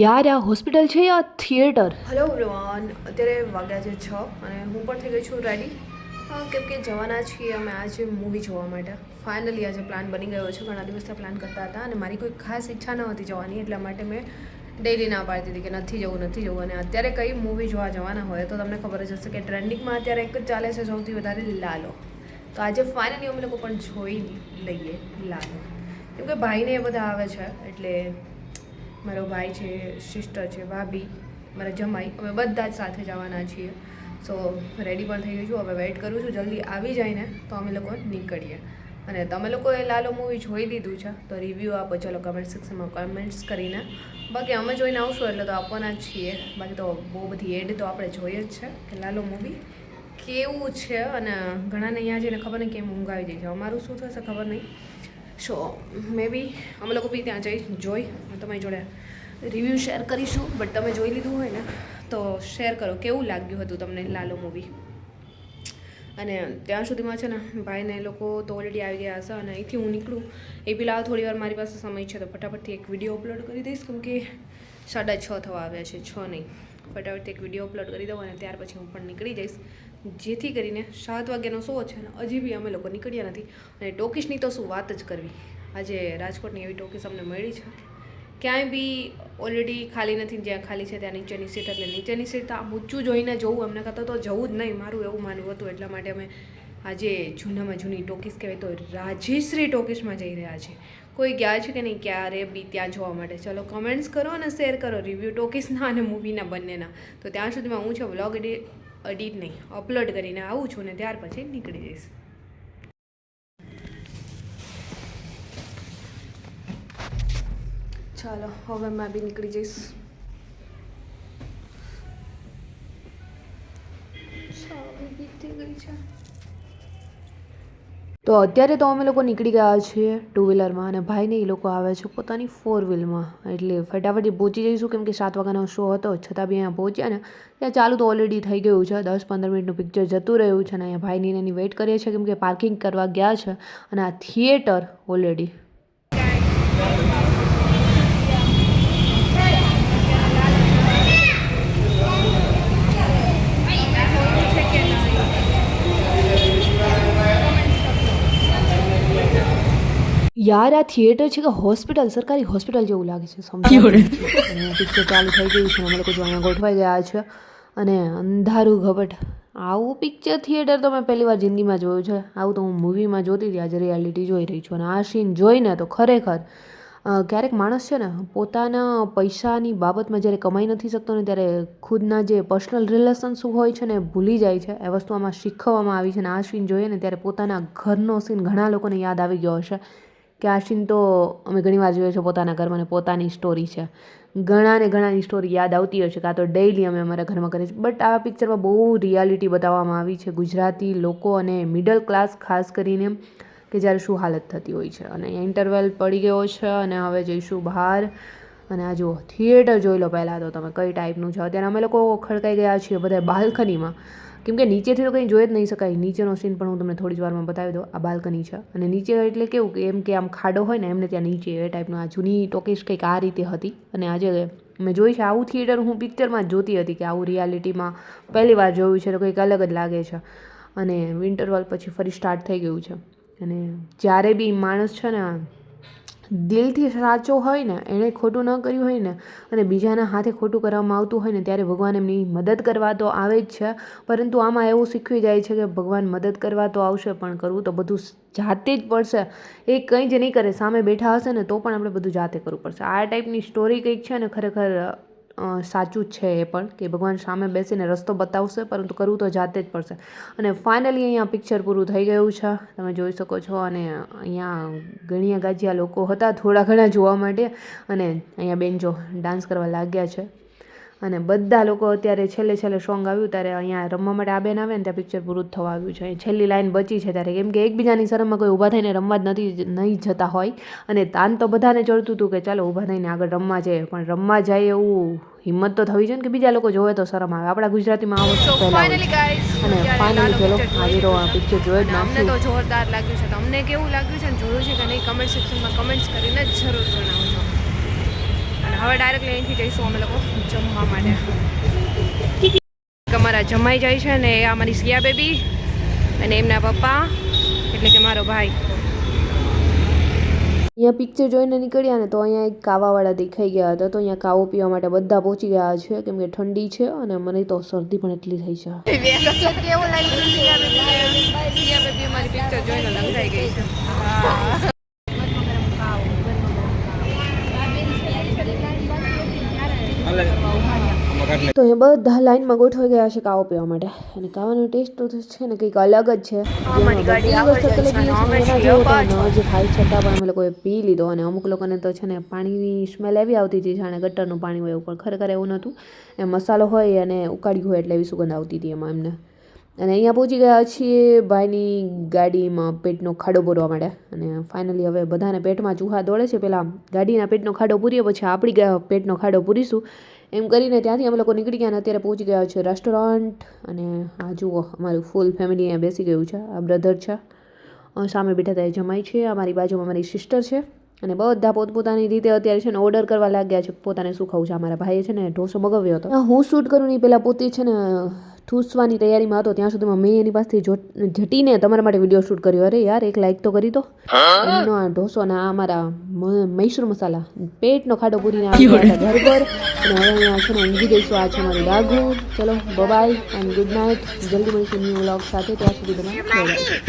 યાર, આ હોસ્પિટલ છે યા થિયેટર? હેલો એવરીવન અત્યારે વાગ્યા છે છ અને હું પણ થઈ ગઈ છું રેડી કેમ કે જવાના છીએ અમે આજે મૂવી જોવા માટે. ફાઇનલી આજે પ્લાન બની ગયો છે. ઘણા દિવસથી પ્લાન કરતા હતા અને મારી કોઈ ખાસ ઈચ્છા ન હતી જવાની, એટલા માટે મેં ડેલી ના પાડતી હતી કે નથી જવું નથી જવું. અને અત્યારે કઈ મૂવી જોવા જવાના હોય તો તમને ખબર જ હશે કે ટ્રેન્ડિંગમાં અત્યારે એક જ ચાલે છે સૌથી વધારે લાલો. તો આજે ફાઇનલી અમે લોકો પણ જોઈ લઈએ લાલો. કેમ કે ભાઈને એ બધા આવે છે, એટલે મારો ભાઈ છે સિસ્ટર છે, ભાભી, મારા જમાઈ, અમે બધા જ સાથે જવાના છીએ. સો રેડી પણ થઈ ગયું છું. હવે વેઇટ કરું છું. જલ્દી આવી જાય ને, તો અમે લોકો નીકળીએ. અને તમે લોકોએ લાલો મૂવી જોઈ દીધું છે, તો રિવ્યૂ આપો. ચલો કમેન્ટ સેક્શનમાં કમેન્ટ્સ કરીને. બાકી અમે જોઈને આવશું, એટલે તો આપવાના જ છીએ. બાકી તો બહુ બધી એડ તો આપણે જોઈએ જ છે, કે લાલો મૂવી કેવું છે અને ઘણાને અહીંયા જઈને ખબર નહીં કેમ ઊંઘ આવી જાય છે. અમારું શું થશે ખબર નહીં. સો મે બી અમે લોકો બી ત્યાં જઈ, જોઈ તમારી જોડે રિવ્યૂ શેર કરીશું. બટ તમે જોઈ લીધું હોય ને, તો શેર કરો. કેવું લાગ્યું હતું તમને લાલો મૂવી અને ત્યાં સુધીમાં છે ને, ભાઈને લોકો તો ઓલરેડી આવી ગયા હશે અને અહીંથી હું નીકળું. એ પેલા થોડી વાર મારી પાસે સમય છે, તો ફટાફટથી એક વીડિયો અપલોડ કરી દઈશ. કેમ કે સાડા છ થવા આવ્યા છે, છ નહીં. ફટાફટથી એક વીડિયો અપલોડ કરી દઉં અને ત્યાર પછી હું પણ નીકળી જઈશ. જેથી કરીને સાત વાગ્યાનો શો છે અને હજી બી અમે લોકો નીકળ્યા નથી. અને ટોકીસની તો શું વાત જ કરવી. આજે રાજકોટની એવી ટોકીસ અમને મળી છે. ક્યાંય બી ઓલરેડી ખાલી નથી જ્યાં ખાલી છે ત્યાં નીચેની સીટ એટલે નીચેની સીટ આ ઊંચું જોઈને જવું. અમને કહેતા તો જવું જ નહીં. મારું એવું માનવું હતું એટલા માટે અમે આજે જૂનામાં જૂની ટોકીસ કહેવાય તો રાજેશ્રી ટોકીસમાં જઈ રહ્યા છે. કોઈ ગયા છે કે નહીં? ક્યારે બી ત્યાં જોવા માટે. ચલો કમેન્ટ્સ કરો અને શેર કરો રિવ્યૂ ટોકીસના અને મૂવીના બંનેના. તો ત્યાં સુધીમાં હું છે વ્લોગ એડિટ એડિટ નહીં અપલોડ કરીને આવું છું ને ત્યાર પછી નીકળી જઈશ. ચાલો, હવે મેં બી નીકળી જઈશ. ચાવી બીતી ગઈ છે. તો અત્યારે તો અમે લોકો નીકળી ગયા છીએ ટુ વ્હીલરમાં અને ભાઈને એ લોકો આવે છે પોતાની ફોર વ્હીલમાં એટલે ફટાફટ પહોંચી જઈશું કેમ કે સાત વાગ્યાનો શો હતો, છતાં બી અહીંયા પહોંચ્યા ને. ત્યાં ચાલુ તો ઓલરેડી થઈ ગયું છે, દસ પંદર મિનિટનું પિક્ચર જતું રહ્યું છે અને અહીંયા ભાઈની એની વેઇટ કરીએ છીએ કેમ કે પાર્કિંગ કરવા ગયા છે અને આ થિયેટર ઓલરેડી યાર આ થિયેટર છે કે હોસ્પિટલ? સરકારી હોસ્પિટલ જેવું લાગે છે. અને પિક્ચર ચાલુ થઈ ગયું છે અમે લોકો જો અહીંયા ગોઠવાઈ ગયા છે. અને અંધારું ઘબટ આવું પિક્ચર થિયેટર તો મેં પહેલી વાર જિંદગીમાં જોયું છે. આવું તો હું મૂવીમાં જોતી હતી આજે રિયાલિટી જોઈ રહી છું. અને આ સીન જોઈને તો ખરેખર ક્યારેક માણસ છે ને પોતાના પૈસાની બાબતમાં જ્યારે કમાઈ નથી શકતો ને ત્યારે ખુદના જે પર્સનલ રિલેશન્સ હોય છે ને ભૂલી જાય છે. એ વસ્તુ આમાં શીખવવામાં આવી છે અને આ સીન જોઈએ ને ત્યારે પોતાના ઘરનો સીન ઘણા લોકોને યાદ આવી ગયો હશે. કે આશિન તો અમે ઘણીવાર જોઈએ છે પોતાના ઘરમાં અને પોતાની સ્ટોરી છે. ઘણાને ઘણાની સ્ટોરી યાદ આવતી હોય છે કાં તો ડેઇલી અમે અમારા ઘરમાં કરીએ છીએ. બટ આ પિક્ચરમાં બહુ રિયાલિટી બતાવવામાં આવી છે ગુજરાતી લોકો અને મિડલ ક્લાસ ખાસ કરીને કે જ્યારે શું હાલત થતી હોય છે. અને અહીંયા ઇન્ટરવેલ પડી ગયો છે અને હવે જઈશું બહાર. અને આ જુઓ થિયેટર જોઈ લો પહેલાં તો તમે કઈ ટાઈપનું છે. અત્યારે અમે લોકો ખડકાઈ ગયા છીએ બધા બાલ્કનીમાં. કેમ કે નીચેથી તો કંઈ જોઈ જ નહીં શકાય. નીચેનો સીન પણ હું તમને થોડી જ વારમાં બતાવી દઉં. આ બાલ્કની છે. અને નીચે એટલે કેવું કે એમ કે આમ ખાડો હોય ને, એમને ત્યાં નીચે એ ટાઈપનું આ જૂની ટોકીસ કંઈક આ રીતે હતી. અને આજે મેં જોઈ છે આવું થિયેટર હું પિક્ચરમાં જ જોતી હતી કે આવું રિયાલિટીમાં પહેલી વાર જોયું છે તો કંઈક અલગ જ લાગે છે. અને વિન્ટરવોલ પછી ફરી સ્ટાર્ટ થઈ ગયું છે. અને જ્યારે બી માણસ છે ને દિલથી સાચો હોય ને, એણે ખોટું ન કર્યું હોય ને, અને બીજાના હાથે ખોટું કરવામાં આવતું હોય ને, ત્યારે ભગવાન એમની મદદ કરવા તો આવે જ છે. પરંતુ આમાં એવું શીખવી જાય છે કે ભગવાન મદદ કરવા તો આવશે, પણ કરવું તો બધું જાતે જ પડશે. એ કંઈ જ નહીં કરે, સામે બેઠા હશે ને, તો પણ આપણે બધું જાતે કરવું પડશે. આ ટાઈપની સ્ટોરી કંઈક છે ને, ખરેખર સાચું છે એ પણ કે ભગવાન સામે બેસીને રસ્તો બતાવશે, પરંતુ કરવું તો જાતે જ પડશે. અને ફાઇનલી અહીંયા પિક્ચર પૂરું થઈ ગયું છે. તમે જોઈ શકો છો અને અહીંયા ગણ્યા ગાજ્યા લોકો હતા થોડા ઘણા જોવા માટે અને અહીંયા બેન જો ડાન્સ કરવા લાગ્યા છે. અને બધા લોકો અત્યારે છેલ્લે છેલ્લે સોંગ આવ્યું ત્યારે અહીંયા રમવા માટે આ બેન આવે ને ત્યાં પિક્ચર પૂરું થવા આવ્યું છે. છેલ્લી લાઈન બચી છે ત્યારે. કેમ કે એકબીજાની શરમમાં કોઈ ઊભા થઈને રમવા જ નથી નહીં જતા હોય. અને તાન તો બધાને ચડતું હતું કે ચાલો ઊભા થઈને આગળ રમવા જાય પણ રમવા જાય એવું હિંમત તો થવી જોઈએ ને કે બીજા લોકો જોવે તો શરમ આવે. આપણા ગુજરાતીમાં આવો વસ્તુ અને ફાઇનલી ચલો તો આ પિક્ચર જોયો જ અમને તો જોરદાર લાગ્યું છે. તમને કેવું લાગ્યું છે ને જોયું છે કે નહીં કમેન્ટ સેક્શનમાં કમેન્ટ્સ કરીને જરૂર જણાવજો. અને હવે ડાયરેક્ટ લઈને જઈશું અમે લોકો જમવા માટે. અમારા જમાઈ જાય છે ને એ અમારી સિયા બેબી અને એમના પપ્પા એટલે કે મારો ભાઈ. અહીંયા પિક્ચર જોઈને નીકળ્યા ને તો અહીંયા એક કાવાવાળા દેખાઈ ગયા હતા. તો અહીંયા કાવો પીવા માટે બધા પહોંચી ગયા છે. કેમ કે ઠંડી છે અને મને તો શરદી પણ એટલી થઈ છે. કેવું લાગ્યું? સિયા બેબી સિયા બેબી અમારી પિક્ચર જોઈને લંઘાઈ ગઈ છે. તો એ બધા લાઈનમાં ગોઠવાઈ ગયા છે કાવો પીવા માટે. અને કાવાનો ટેસ્ટ તો છે ને કંઈક અલગ જ છે. જ ખાઈ છતાં પણ અમે લોકોએ પી લીધો અને અમુક લોકોને તો છે ને પાણીની સ્મેલ એવી આવતી હતી જાણે ગટરનું પાણી હોય એવું પણ ખરેખર એવું નહોતું. એ મસાલો હોય અને ઉકાળ્યું હોય એટલે એવી સુગંધ આવતી હતી એમાં એમને. અને અહીંયા પહોંચી ગયા છીએ ભાઈની ગાડીમાં પેટનો ખાડો પૂરવા માટે. અને ફાઇનલી હવે બધાને પેટમાં ચૂહા દોડે છે. પહેલાં ગાડીના પેટનો ખાડો પૂરીએ પછી આપણી પેટનો ખાડો પૂરીશું. એમ કરીને ત્યાંથી અમે લોકો નીકળી ગયા અને અત્યારે પહોંચી ગયા છે રેસ્ટોરન્ટ અને આ જુઓ, અમારું ફૂલ ફેમિલી અહીંયા બેસી ગયું છે, આ બ્રધર છે. સામે બેઠા ત્યાં જમાય છે, અમારી બાજુમાં મારી સિસ્ટર છે અને બધા પોતપોતાની રીતે અત્યારે છે ને ઓર્ડર કરવા લાગ્યા છે, પોતાને શું ખાવું છે, અમારા ભાઈએ છે ને ઢોસો મગાવ્યો હતો. હું શૂટ કરું નહીં પહેલાં પોતે છે ને ઠૂસવાની તૈયારીમાં હતો, ત્યાં સુધીમાં મેં એની પાસેથી જટીને તમારા માટે વીડિયો શૂટ કર્યો. અરે યાર, એક લાઈક તો કરી દો. એમનો આ ઢોસો આ અમારા મૈસૂર મસાલા. પેટનો ખાડો પૂરીને આવી ગયા ઘર પર. અને હવે અહીંયા છે ને ઊંઘી જઈશું. આ છે મારું ડાઘું. ચલો બબાય એન્ડ ગુડ નાઇટ જલ્દી મળીશું ન્યૂ વ્લોગ સાથે. ત્યાં સુધી bye.